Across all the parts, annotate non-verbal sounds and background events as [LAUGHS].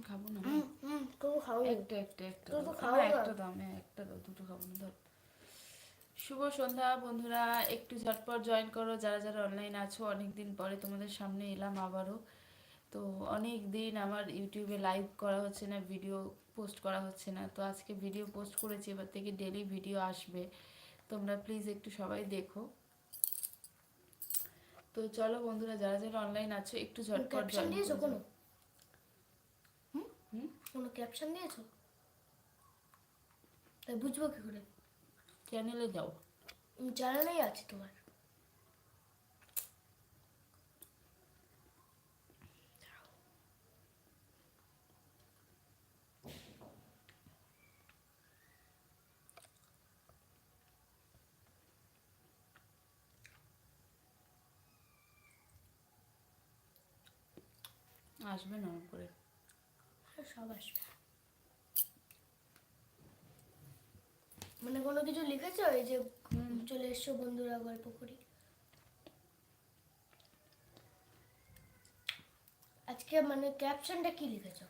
আমি খাব না একটা একটা একটা। একটা একটা দাও দুটো খাব ধর। শুভ সন্ধ্যা বন্ধুরা। একটু ঝটপট জয়েন করো। যারা যারা অনলাইন আছো অনেক দিন পরে তোমাদের সামনে এলাম আবারও। তো অনেক দিন আমার ইউটিউবে লাইভ করা হচ্ছে না ভিডিও পোস্ট করা হচ্ছে না। তো আজকে ভিডিও পোস্ট করেছি এবার থেকে ডেলি ভিডিও আসবে। তোমরা প্লিজ একটু সবাই দেখো। তো চলো বন্ধুরা যারা যারা অনলাইন আছো একটু ঝটপট জয়েন দিয়েছ কোনো হুম হুম? কোনো ক্যাপশন দিয়েছ তাই বুঝব কি করে? চ্যানেলে যাও। চ্যানেলেই আছে তোমার। আসবে না ওরম করে সব আসবে। মানে কোনো কিছু লিখেছো? এই যে চলে এসছো বন্ধুরা গল্প করি। আজকে মানে ক্যাপশনটা কি লিখেছো?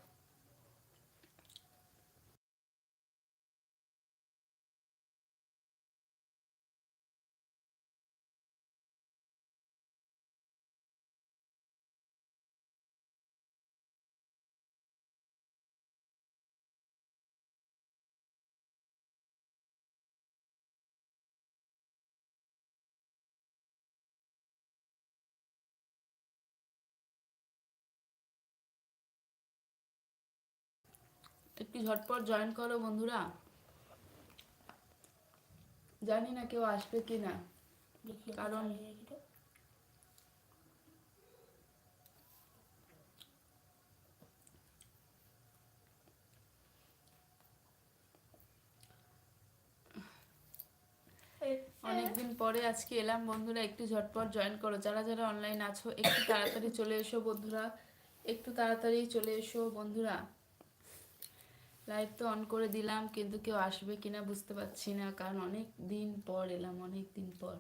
একটু ঝটপট জয়েন করো বন্ধুরা। জানি না কেউ আসবে কি না কারণ অনেকদিন পরে আজকে এলাম বন্ধুরা, একটু ঝটপট জয়েন করো। যারা যারা অনলাইন আছো, একটু তাড়াতাড়ি চলে এসো বন্ধুরা, একটু তাড়াতাড়ি চলে এসো বন্ধুরা। লাইভ তো অন করে দিলাম, কিন্তু কেউ আসবে কিনা বুঝতে পারছি না, কারণ অনেক দিন পর এলাম, অনেক দিন পর।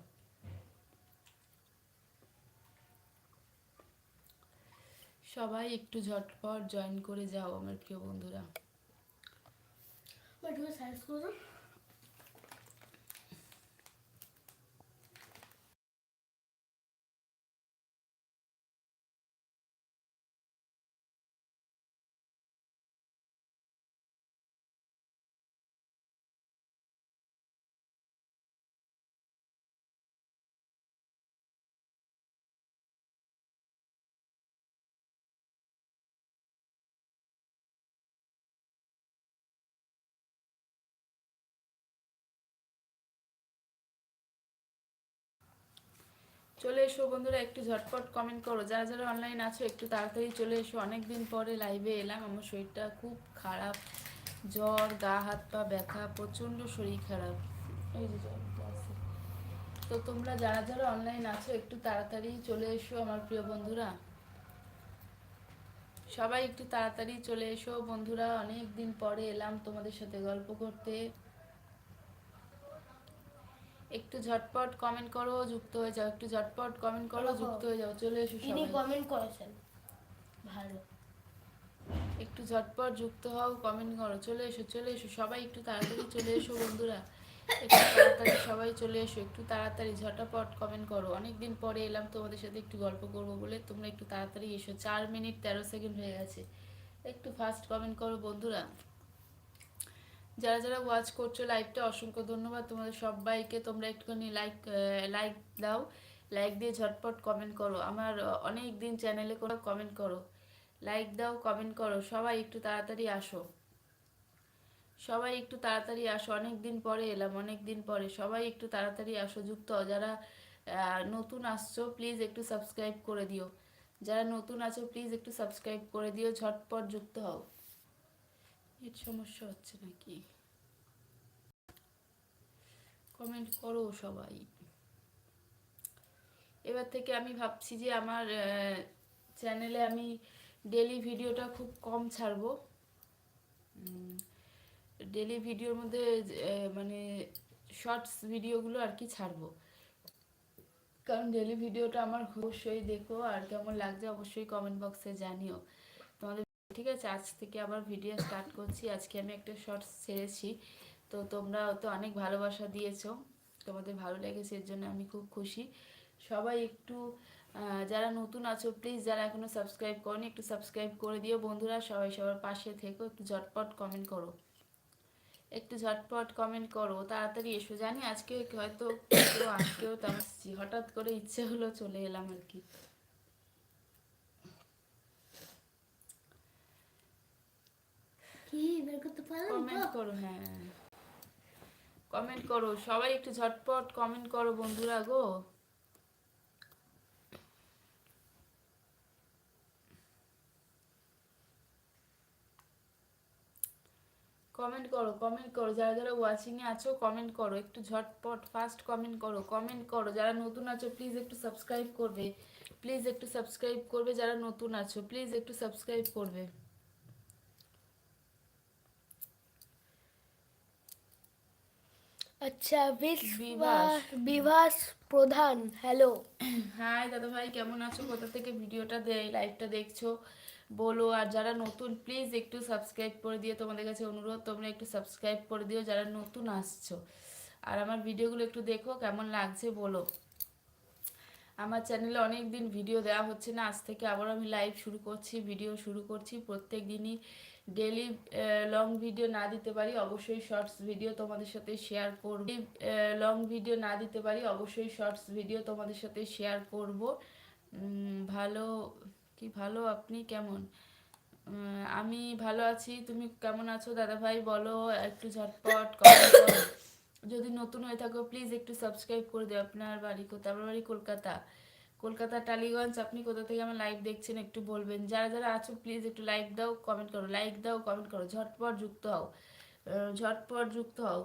সবাই একটু ঝটপট জয়েন করে যাও, আমার প্রিয় বন্ধুরা। চলে এসো বন্ধুরা, একটু ঝটপট কমেন্ট করো। যারা যারা অনলাইন আছো, একটু তাড়াতাড়ি চলে এসো। অনেক দিন পরে লাইভে এলাম। আমার শরীরটা খুব খারাপ। জ্বর, গা, হাত, পা ব্যথা, প্রচণ্ড শরীর খারাপ। এই যে তো তোমরা যারা যারা অনলাইন আছো, একটু তাড়াতাড়ি চলে এসো আমার প্রিয় বন্ধুরা। সবাই একটু তাড়াতাড়ি চলে এসো বন্ধুরা। অনেক দিন পরে এলাম তোমাদের সাথে গল্প করতে। একটু ঝটপট কমেন্ট করো যুক্ত হয়ে যাও। একটু ঝটপট কমেন্ট করো যুক্ত হয়ে যাও। চলে এসো ইনি সবাই। কমেন্ট করেছেন। ভালো। একটু ঝটপট যুক্ত হও কমেন্ট করো। চলে এসো চলে এসো। সবাই একটু তাড়াতাড়ি চলে এসো বন্ধুরা। একটু তাড়াতাড়ি সবাই চলে এসো। একটু তাড়াতাড়ি ঝটাপট কমেন্ট করো। অনেকদিন পরে এলাম তোমাদের সাথে একটু গল্প করব বলে। তোমরা একটু তাড়াতাড়ি এসো। চার মিনিট তেরো সেকেন্ড হয়ে গেছে। একটু ফাস্ট কমেন্ট করো বন্ধুরা। যারা যারা ওয়াচ করছ লাইভটা অসংখ্য ধন্যবাদ তোমাদের সবাইকে। তোমরা একটুখানি লাইক লাইক দাও। লাইক দিয়ে ঝটপট কমেন্ট করো। আমার অনেক দিন চ্যানেলে কোনো কমেন্ট করো। লাইক দাও কমেন্ট করো। সবাই একটু তাড়াতাড়ি আসো। সবাই একটু তাড়াতাড়ি আসো। অনেক দিন পরে এলাম অনেক দিন পরে। সবাই একটু তাড়াতাড়ি আসো, যুক্ত যারা নতুন আসছো প্লিজ একটু সাবস্ক্রাইব করে দিও। যারা নতুন আছো প্লিজ একটু সাবস্ক্রাইব করে দিও। ঝটপট যুক্ত হও। এর সমস্যা হচ্ছে নাকি? কমেন্ট করো সবাই। এবার থেকে আমি ভাবছি যে আমার চ্যানেলে আমি ডেলি ভিডিওটা খুব কম ছাড়বো। ডেলি ভিডিওর মধ্যে মানে শর্টস ভিডিওগুলো আর কি ছাড়বো। কারণ ডেলি ভিডিওটা আমার অবশ্যই দেখো, আর কেমন লাগছে অবশ্যই কমেন্ট বক্সে জানিও। ঠিক আছে, আজ থেকে আবার ভিডিও স্টার্ট করছি। আজকে আমি একটা শর্টস ছেড়েছি। তো তোমরা তো অনেক ভালোবাসা দিয়েছ। তোমাদের ভালো লেগেছে, এর জন্য আমি খুব খুশি। সবাই একটু যারা নতুন আছো প্লিজ যারা এখনও সাবস্ক্রাইব করনি, একটু সাবস্ক্রাইব করে দিও। বন্ধুরা, সবাই সবার পাশে থেকো। একটু ঝটপট কমেন্ট করো। একটু ঝটপট কমেন্ট করো। তাড়াতাড়ি এসো। জানি আজকে হয়তো, আজকেও তো আমার হঠাৎ করে ইচ্ছে হলো চলে এলাম আর কি। কমেন্ট হ্যাঁ। কমেন্ট করো, সবাই একটু ঝটপট কমেন্ট করো বন্ধুরা গো। কমেন্ট করো কমেন্ট করো, যারা যারা ওয়াচিং এ আছো কমেন্ট করো, একটু ঝটপট ফাস্ট কমেন্ট করো কমেন্ট করো। যারা নতুন আছো প্লিজ একটু সাবস্ক্রাইব করবে। প্লিজ একটু সাবস্ক্রাইব করবে, যারা নতুন আছো প্লিজ একটু সাবস্ক্রাইব করবে। আচ্ছা বিভাস। বিভাস বিভাস প্রধান হ্যালো। হাই দাদা ভাই কেমন আছো? কোথা থেকে ভিডিওটা দে লাইভটা দেখছ? বলো আর যারা নতুন প্লিজ একটু সাবস্ক্রাইব করে দিও। তোমাদের কাছে অনুরোধ তোমরা একটু সাবস্ক্রাইব করে দিও যারা নতুন আসছো। আর আমার ভিডিওগুলো একটু দেখো কেমন লাগছে বলো। আমার চ্যানেলে অনেক দিন ভিডিও দেওয়া হচ্ছে না আজ থেকে আবার আমি লাইভ শুরু করছি ভিডিও শুরু করছি। প্রত্যেক দিনই ডেলি লং ভিডিও না দিতে পারি অবশ্যই শর্টস ভিডিও তোমাদের সাথে শেয়ার করব। লং ভিডিও না দিতে পারি অবশ্যই শর্টস ভিডিও তোমাদের সাথে শেয়ার করব। ভালো কি ভালো আপনি কেমন? আমি ভালো আছি তুমি কেমন আছো? দাদা ভাই বলো একটু ঝটপট কমেন্ট করো। [COUGHS] যদি নতুন হয়ে থাকো প্লিজ একটু সাবস্ক্রাইব করে দিও। আপনার বাড়ি কোথায় আমার বাড়ি কলকাতা। কলকাতা, টালিগঞ্জ, আপনি কোথা থেকে আমার লাইভ দেখছেন একটু বলবেন। যারা যারা আছো প্লিজ একটু লাইক দাও কমেন্ট করো লাইক দাও কমেন্ট করো। ঝটপট যুক্ত হও। ঝটপট যুক্ত হও।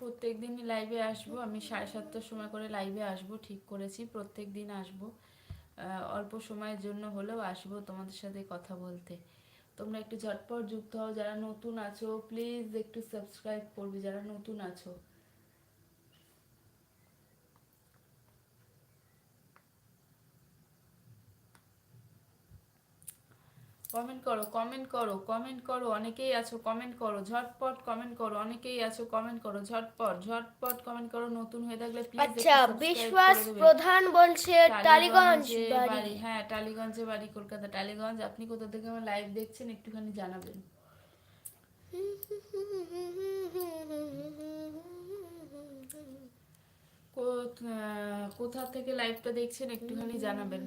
প্রত্যেক দিনই লাইভে আসব। আমি সাড়ে সাতটার সময় করে লাইভে আসব, ঠিক করেছি। প্রত্যেক দিন আসব। অল্প সময়ের জন্য হলেও আসব তোমাদের সাথে কথা বলতে। তোমরা একটু ঝটপট যুক্ত হও, যারা নতুন আছো প্লিজ একটু সাবস্ক্রাইব করবে, যারা নতুন আছো। কমেন্ট করো কমেন্ট করো কমেন্ট করো অনেকেই আছো কমেন্ট করো ঝটপট কমেন্ট করো অনেকেই আছো কমেন্ট করো ঝটপট ঝটপট কমেন্ট করো নতুন হয়ে থাকলে প্লিজ আচ্ছা বিশ্বাস প্রধান বলছে টালিগঞ্জ বাড়ি হ্যাঁ টালিগঞ্জে বাড়ি কলকাতা। টালিগঞ্জ আপনি কোথা থেকে আমার লাইভ দেখছেন একটুখানি জানাবেন। কোথা থেকে লাইভটা দেখছেন একটুখানি জানাবেন।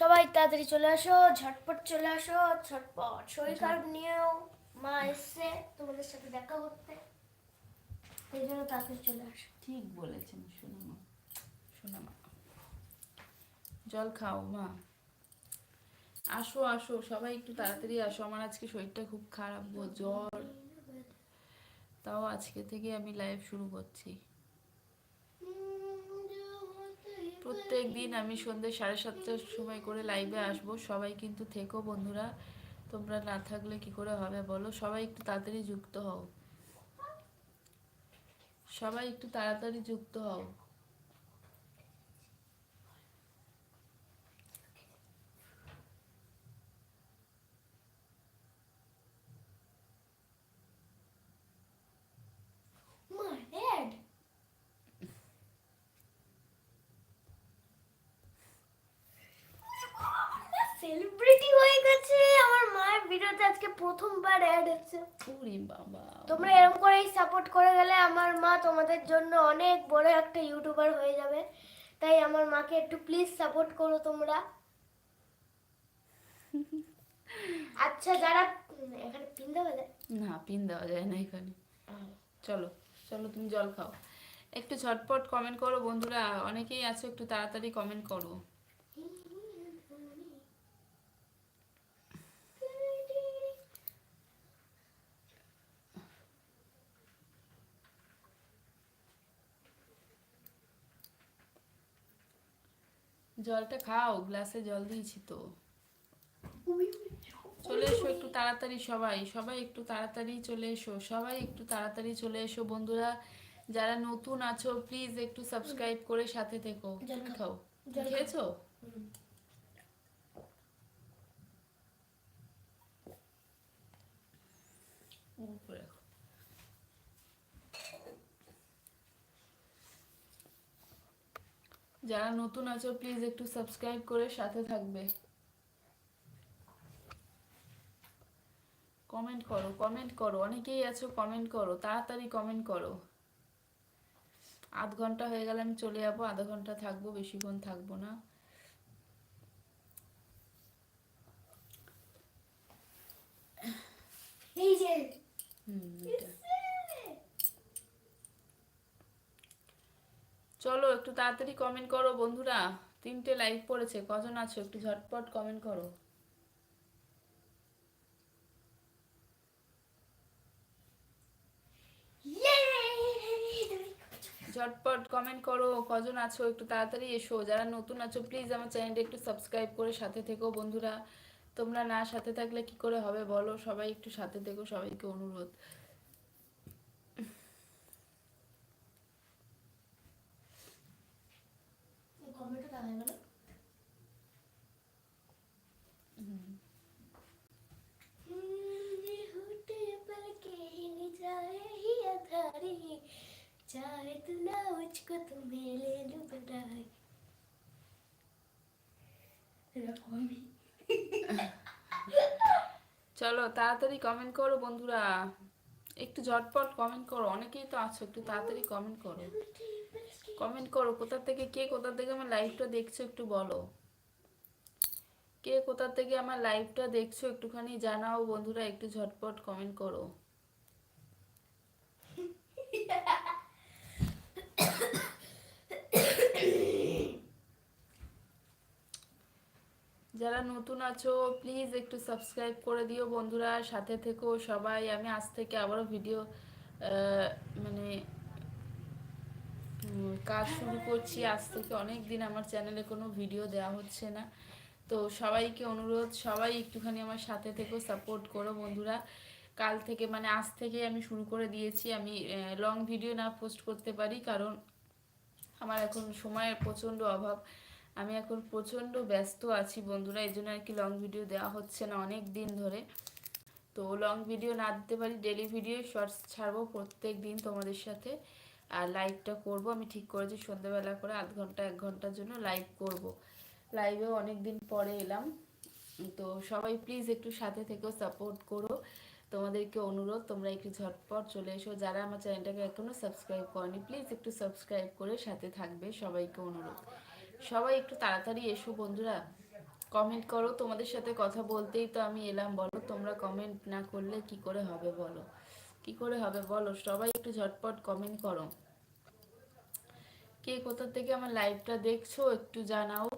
সবাই তাড়াতাড়ি চলে আসো ঝটপট চলে আসো ঝটপট শরীর খারাপ নিয়েও মা এসছে তোমাদের সাথে দেখা করতে। এই জন্য তাড়াতাড়ি চলে আসো। ঠিক বলেছেন শোনো মা শোনো মা। জল খাও মা। আসো আসো সবাই একটু তাড়াতাড়ি আসো। আমার আজকে শরীরটা খুব খারাপ জ্বর। তাও আজকে থেকে আমি লাইভ শুরু করছি। প্রত্যেক দিন আমি সন্ধ্যে সাড়ে সাতটার সময় করে লাইভে আসব। সবাই কিন্তু থেকো বন্ধুরা। তোমরা না থাকলে কি করে হবে বলো? সবাই একটু তাড়াতাড়ি যুক্ত হও। সবাই একটু তাড়াতাড়ি যুক্ত হও মা হেড সেলিব্রিটি হয়ে গেছে আমার মায়ের ভিডিওতে আজকে প্রথমবার অ্যাড হচ্ছে। ওরে বাবা। তোমরা এরকম করেই সাপোর্ট করে গেলে আমার মা তোমাদের জন্য অনেক বড় একটা ইউটিউবার হয়ে যাবে। তাই আমার মাকে একটু প্লিজ সাপোর্ট করো তোমরা। [LAUGHS] আচ্ছা যারা এখানে পিন দেওয়া যায়? না পিন দেওয়া যায় না এখানে। চলো চলো তুমি জল খাও। একটু ঝটপট কমেন্ট করো। বন্ধুরা অনেকেই আছো একটু তাড়াতাড়ি কমেন্ট করো। জলটা খাও গ্লাসে জল দিয়েছি তো। চলে এসো একটু তাড়াতাড়ি সবাই সবাই একটু তাড়াতাড়ি চলে এসো সবাই একটু তাড়াতাড়ি চলে এসো। বন্ধুরা যারা নতুন আছো প্লিজ একটু সাবস্ক্রাইব করে সাথে থেকো। খাও। খেয়েছো? যারা নতুন আছো প্লিজ একটু সাবস্ক্রাইব করে সাথে থাকবে। কমেন্ট করো কমেন্ট করো। অনেকেই আছো কমেন্ট করো। তাড়াতাড়ি কমেন্ট করো। আধ ঘণ্টা হয়ে গেলে আমি চলে যাব আধা ঘণ্টা থাকব বেশিক্ষণ থাকব না। এই যে হুম এটা। চলো, একটু তাড়াতাড়ি কমেন্ট করো বন্ধুরা। তিনটে লাইক পড়েছে, কজন আছো? একটু ঝটপট কমেন্ট করো। ঝটপট কমেন্ট করো, কজন আছো? একটু তাড়াতাড়ি এসো। যারা নতুন আছো প্লিজ আমার চ্যানেলটা একটু সাবস্ক্রাইব করে সাথে থেকো বন্ধুরা। তোমরা না সাথে থাকলে কি করে হবে বলো? সবাই একটু সাথে থেকো, সবাইকে অনুরোধ। चाहे तू ना मुझको तो मैं ले लूं बनाए এরকম আমি চলো তাড়াতাড়ি কমেন্ট করো বন্ধুরা একটু ঝটপট কমেন্ট করো অনেকেই তো আছো একটু তাড়াতাড়ি কমেন্ট করো কমেন্ট করো কোথা থেকে কে কোথা থেকে আমার লাইভটা দেখছো একটু বলো কে কোথা থেকে আমার লাইভটা দেখছো একটুখানি জানাও বন্ধুরা একটু ঝটপট কমেন্ট করো যারা নতুন আছো প্লিজ একটু সাবস্ক্রাইব করে দিও বন্ধুরা, সাথে থেকো সবাই। আমি আজ থেকে আবারও ভিডিও মানে কাজ শুরু করছি। আজ থেকে অনেক দিন আমার চ্যানেলে কোনো ভিডিও দেওয়া হচ্ছে না। তো সবাইকে অনুরোধ, সবাই একটুখানি আমার সাথে থেকো সাপোর্ট করো বন্ধুরা। কাল থেকে মানে আজ থেকে আমি শুরু করে দিয়েছি। আমি লং ভিডিও না পোস্ট করতে পারি, কারণ আমার এখন সময়ের প্রচণ্ড অভাব। আমি এখন প্রচণ্ড ব্যস্ত আছি বন্ধুরা, এই জন্য আর কি লং ভিডিও দেওয়া হচ্ছে না অনেক দিন ধরে। তো লং ভিডিও না দিতে পারি ডেলি ভিডিও শর্টস ছাড়বো প্রত্যেক দিন তোমাদের সাথে। আর লাইভটা করব, আমি ঠিক করেছি সন্ধ্যাবেলা করে আধ ঘণ্টা, এক ঘণ্টার জন্য লাইভ করব। লাইভেও অনেক দিন পরে এলাম। তো সবাই প্লিজ একটু সাথে থেকেও সাপোর্ট করো। তোমাদেরকে অনুরোধ, তোমরা একটু ঝটপট চলে এসো। যারা আমার চ্যানেলটাকে এখনও সাবস্ক্রাইব করনি প্লিজ একটু সাবস্ক্রাইব করে সাথে থাকবে সবাইকে অনুরোধ। সবাই একটু তাড়াতাড়ি এসো বন্ধুরা। কমেন্ট করো তোমাদের সাথে কথা বলতেই তো আমি এলাম। বলো তোমরা কমেন্ট না করলে কি করে হবে বলো? কি করে হবে বলো? সবাই একটু ঝটপট কমেন্ট করো। কে কোথা থেকে আমার লাইভটা দেখছ একটু জানাও।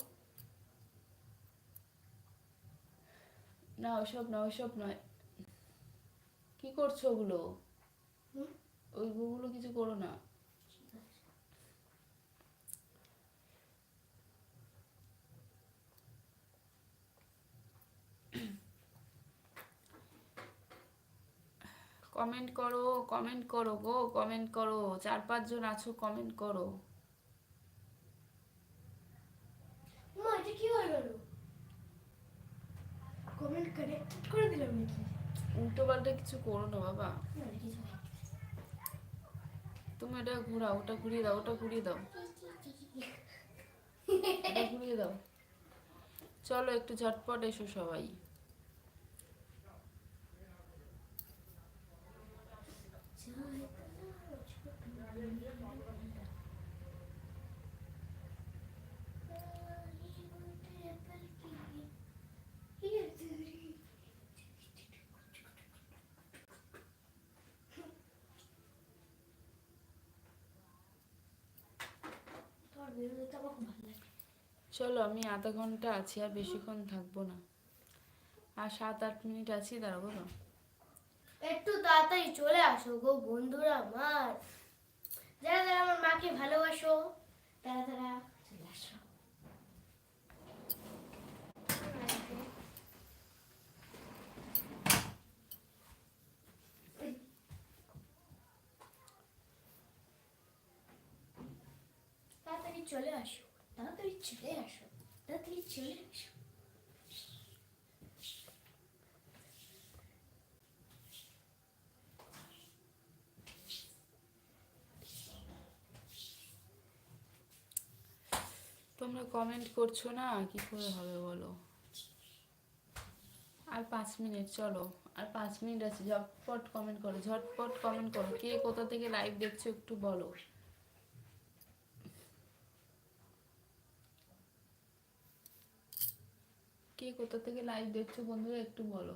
না ওসব না ওসব নয়। কি করছ ওগুলো? ওইগুলো কিছু করো না। কমেন্ট করো কমেন্ট করো গো কমেন্ট করো। চার পাঁচজন আছো কমেন্ট করো। মা এটা কি হয়ে গেল? কমেন্ট করে করে দিলাম নাকি? উল্টো পাল্টা কিছু করো না বাবা। তুমি এটা ঘোরাও ওটা ঘুরিয়ে দাও ওটা ঘুরিয়ে দাও। [LAUGHS] ঘুরিয়ে দাও। চলো একটু ঝটপট এসো সবাই। চলো, আমি আধা ঘণ্টা আছি আর বেশিক্ষণ থাকব না। আর সাত আট মিনিট আছি, দাঁড়াবো না একটু তাড়াতাড়ি চলে আসো গো বন্ধুরা আমার। যারা যারা আমার মাকে ভালোবাসো, তারা তারা চলে আসো। চলে আসো, তাড়াতাড়ি চলে আসো, তাড়াতাড়ি চলে আসো। তোমরা কমেন্ট করছ না, কি করে হবে বলো? আর পাঁচ মিনিট, চলো। আর পাঁচ মিনিট আছে, ঝটপট কমেন্ট করো, ঝটপট কমেন্ট করো। কে কোথা থেকে লাইভ দেখছ একটু বলো কে কোথা থেকে লাইভ দেখছ বন্ধুরা একটু বলো।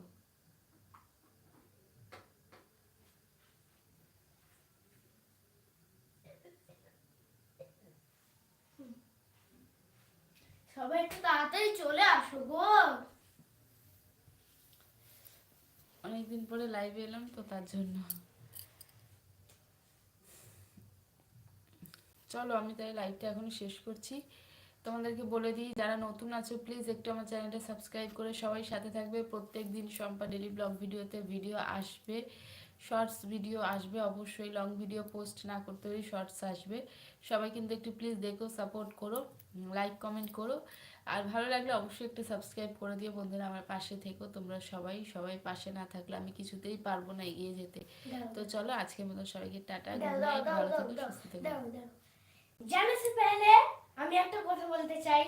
সবাই একটু তাড়াতাড়ি চলে আসো গো। অনেকদিন পরে লাইভে এলাম তো তার জন্য। চলো আমি তাই লাইভটা এখন শেষ করছি। তোমাদেরকে বলে দিই যারা নতুন আছো প্লিজ একটু আমার চ্যানেলটা সাবস্ক্রাইব করে সবাই সাথে থাকবে। প্রত্যেক দিন সম্পা ডেলি ব্লগ ভিডিওতে ভিডিও আসবে শর্টস ভিডিও আসবে অবশ্যই লং ভিডিও পোস্ট না করতে হলে শর্টস আসবে। সবাই কিন্তু একটু প্লিজ দেখো সাপোর্ট করো লাইক কমেন্ট করো। আর ভালো লাগলে অবশ্যই একটু সাবস্ক্রাইব করে দিও বন্ধুরা আমার পাশে থেকো তোমরা সবাই। সবাই পাশে না থাকলে আমি কিছুতেই পারব না এগিয়ে যেতে। তো চলো আজকের মতো সবাইকে টাটা গুড নাইট ভালো দাও, থেকো দাও, সুস্থ থেকো। আমি একটা কথা বলতে চাই।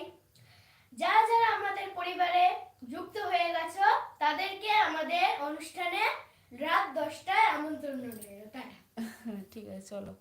যারা যারা আমাদের পরিবারে যুক্ত হয়ে গেছো, তাদেরকে আমাদের অনুষ্ঠানে রাত দশটায় আমন্ত্রণ [LAUGHS] ঠিক আছে, চলো।